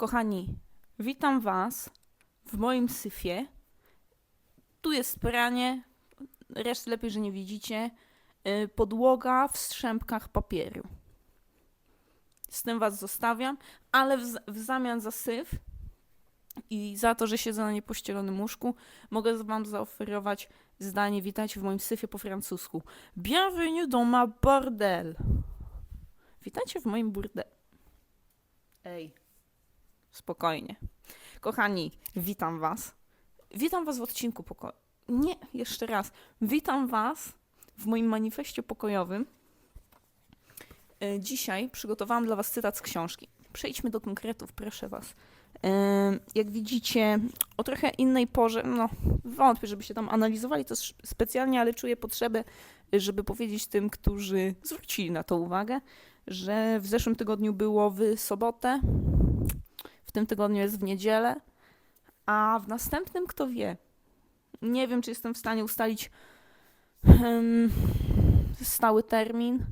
Kochani, witam Was w moim syfie. Tu jest pranie, resztę lepiej, że nie widzicie. Y, Podłoga w strzępkach papieru. Z tym Was zostawiam, ale w, w zamian za syf i za to, że siedzę na niepościelonym łóżku, mogę Wam zaoferować zdanie Witajcie w moim syfie po francusku. Bienvenue dans ma bordel. Witajcie w moim burdelu. Ej, spokojnie. Kochani, witam Was. Witam Was w odcinku pokoju. Nie, jeszcze raz. Witam Was w moim manifestie pokojowym. E, Dzisiaj przygotowałam dla Was cytat z książki. Przejdźmy do konkretów, proszę Was. E, Jak widzicie, o trochę innej porze, no wątpię, żeby się tam analizowali to specjalnie, ale czuję potrzebę, żeby powiedzieć tym, którzy zwrócili na to uwagę, że w zeszłym tygodniu było w sobotę, w tym tygodniu jest w niedzielę, a w następnym kto wie. Nie wiem, czy jestem w stanie ustalić em, stały termin,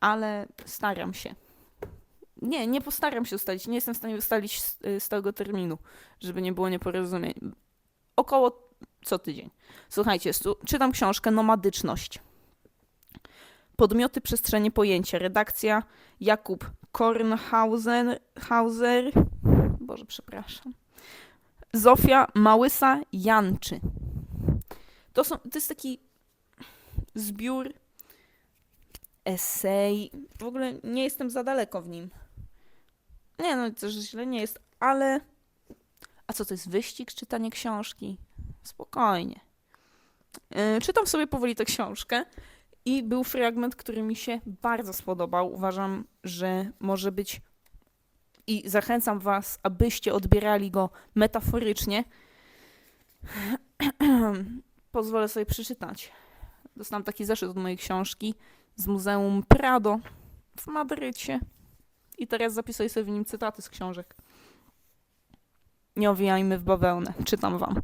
ale staram się. Nie, nie postaram się ustalić. Nie jestem w stanie ustalić y, stałego terminu, żeby nie było nieporozumień. Około co tydzień. Słuchajcie, czytam książkę Nomadyczność. Podmioty przestrzeni pojęcia. Redakcja Jakub Kornhauser. Hauser, Boże, przepraszam. Zofia Małysa Janczy. To, są, to jest taki zbiór esej. W ogóle nie jestem za daleko w nim. Nie, no też źle nie jest, ale. A co to jest wyścig, czytanie książki? Spokojnie. Yy, czytam sobie powoli tę książkę i był fragment, który mi się bardzo spodobał. Uważam, że może być i zachęcam Was, abyście odbierali go metaforycznie. Pozwolę sobie przeczytać. Dostałam taki zeszyt od mojej książki z Muzeum Prado w Madrycie. I teraz zapisuję sobie w nim cytaty z książek. Nie owijajmy w bawełnę. Czytam wam.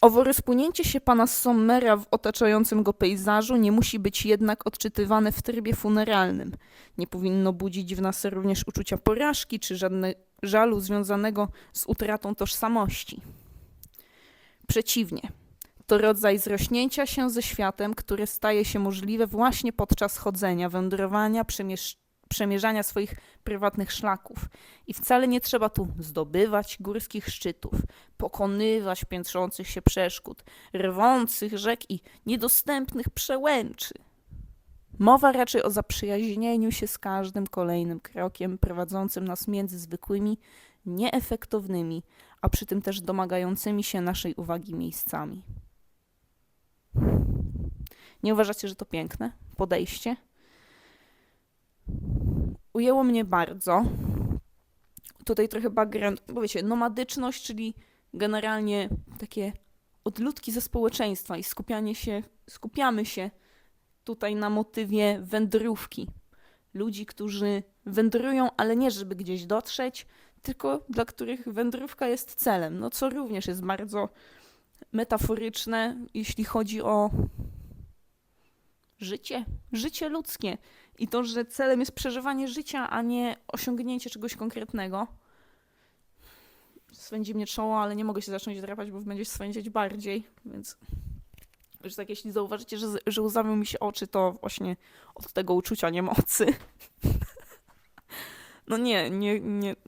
Owo rozpłynięcie się pana Sommera w otaczającym go pejzażu nie musi być jednak odczytywane w trybie funeralnym. Nie powinno budzić w nas również uczucia porażki czy żadne żalu związanego z utratą tożsamości. Przeciwnie, to rodzaj zrośnięcia się ze światem, które staje się możliwe właśnie podczas chodzenia, wędrowania, przemiesz- przemierzania swoich prywatnych szlaków. I wcale nie trzeba tu zdobywać górskich szczytów, pokonywać piętrzących się przeszkód, rwących rzek i niedostępnych przełęczy. Mowa raczej o zaprzyjaźnieniu się z każdym kolejnym krokiem prowadzącym nas między zwykłymi, nieefektownymi, a przy tym też domagającymi się naszej uwagi miejscami. Nie uważacie, że to piękne podejście? Ujęło mnie bardzo. Tutaj trochę background, bo wiecie, nomadyczność, czyli generalnie takie odludki ze społeczeństwa i skupianie się, skupiamy się tutaj na motywie wędrówki. Ludzi, którzy wędrują, ale nie żeby gdzieś dotrzeć, tylko dla których wędrówka jest celem. No co również jest bardzo metaforyczne, jeśli chodzi o życie, życie ludzkie. I to, że celem jest przeżywanie życia, a nie osiągnięcie czegoś konkretnego. Swędzi mnie czoło, ale nie mogę się zacząć drapać, bo będzie swędzić bardziej, więc już tak jeśli zauważycie, że, że łzawią mi się oczy, to właśnie od tego uczucia niemocy. No nie, nie, nie.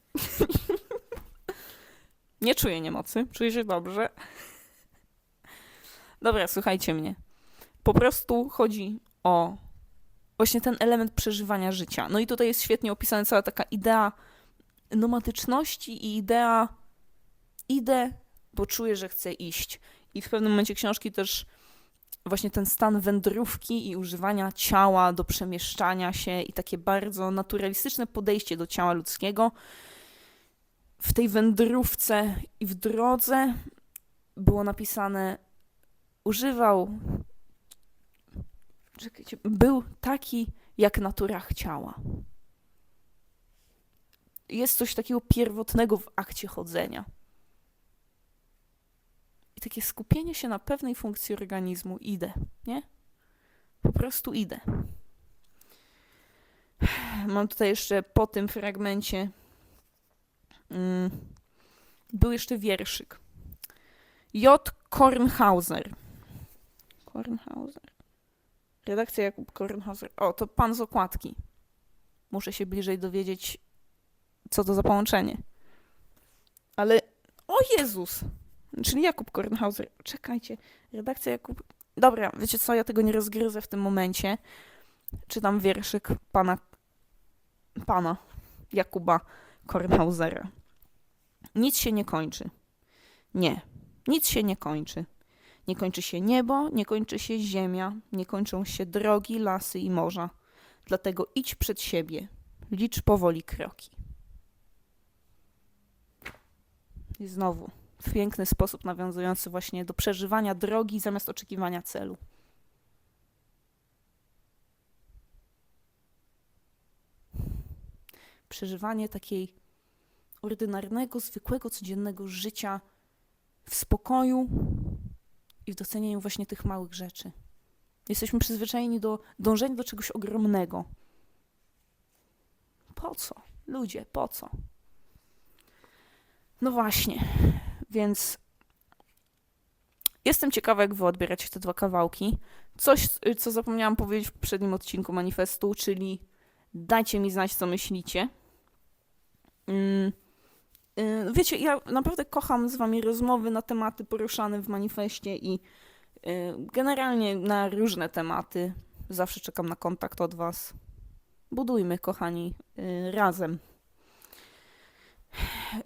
Nie czuję niemocy, czuję się dobrze. Dobra, słuchajcie mnie. Po prostu chodzi o właśnie ten element przeżywania życia. No i tutaj jest świetnie opisana cała taka idea nomadyczności i idea idę, bo czuję, że chcę iść. I w pewnym momencie książki też właśnie ten stan wędrówki i używania ciała do przemieszczania się i takie bardzo naturalistyczne podejście do ciała ludzkiego. W tej wędrówce i w drodze było napisane używał czekajcie, był taki, jak natura chciała. Jest coś takiego pierwotnego w akcie chodzenia. I takie skupienie się na pewnej funkcji organizmu. Idę, nie? Po prostu idę. Mam tutaj jeszcze po tym fragmencie. mm, Był jeszcze wierszyk. J. Kornhauser. Kornhauser. Redakcja Jakub Kornhauser. O, to pan z okładki. Muszę się bliżej dowiedzieć, co to za połączenie. Ale. O Jezus! Czyli Jakub Kornhauser. Czekajcie. Redakcja Jakub. Dobra, wiecie co, ja tego nie rozgryzę w tym momencie. Czytam wierszyk pana. pana Jakuba Kornhausera. Nic się nie kończy. Nie, nic się nie kończy. Nie kończy się niebo, nie kończy się ziemia, nie kończą się drogi, lasy i morza. Dlatego idź przed siebie, licz powoli kroki. I znowu w piękny sposób nawiązujący właśnie do przeżywania drogi zamiast oczekiwania celu. Przeżywanie takiej ordynarnego, zwykłego, codziennego życia w spokoju i w docenieniu właśnie tych małych rzeczy. Jesteśmy przyzwyczajeni do dążenia do czegoś ogromnego. Po co? Ludzie, po co? No właśnie, więc jestem ciekawa, jak wy odbieracie te dwa kawałki. Coś, y, co zapomniałam powiedzieć w poprzednim odcinku manifestu, czyli dajcie mi znać, co myślicie. Mm, Wiecie, ja naprawdę kocham z wami rozmowy na tematy poruszane w manifestie i y, generalnie na różne tematy. Zawsze czekam na kontakt od was. Budujmy, kochani, y, razem.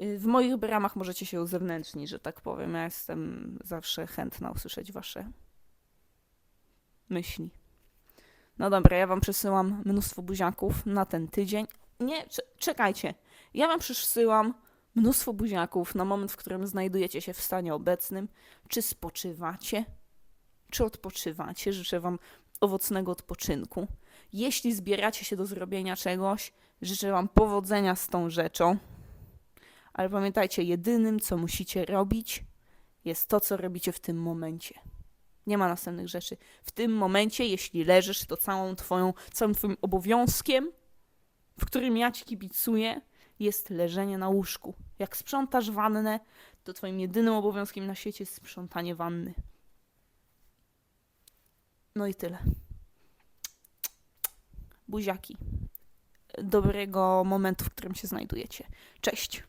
Y, W moich bramach możecie się uzewnętrznić, że tak powiem. Ja jestem zawsze chętna usłyszeć wasze myśli. No dobra, ja wam przesyłam mnóstwo buziaków na ten tydzień. Nie, cze- czekajcie. Ja wam przesyłam mnóstwo buziaków na moment, w którym znajdujecie się w stanie obecnym. Czy spoczywacie? Czy odpoczywacie? Życzę wam owocnego odpoczynku. Jeśli zbieracie się do zrobienia czegoś, życzę wam powodzenia z tą rzeczą. Ale pamiętajcie, jedynym, co musicie robić, jest to, co robicie w tym momencie. Nie ma następnych rzeczy. W tym momencie, jeśli leżysz, to całą twoją, całym twoim obowiązkiem, w którym ja ci kibicuję, jest leżenie na łóżku. Jak sprzątasz wannę, to twoim jedynym obowiązkiem na świecie jest sprzątanie wanny. No i tyle. Buziaki. Dobrego momentu, w którym się znajdujecie. Cześć.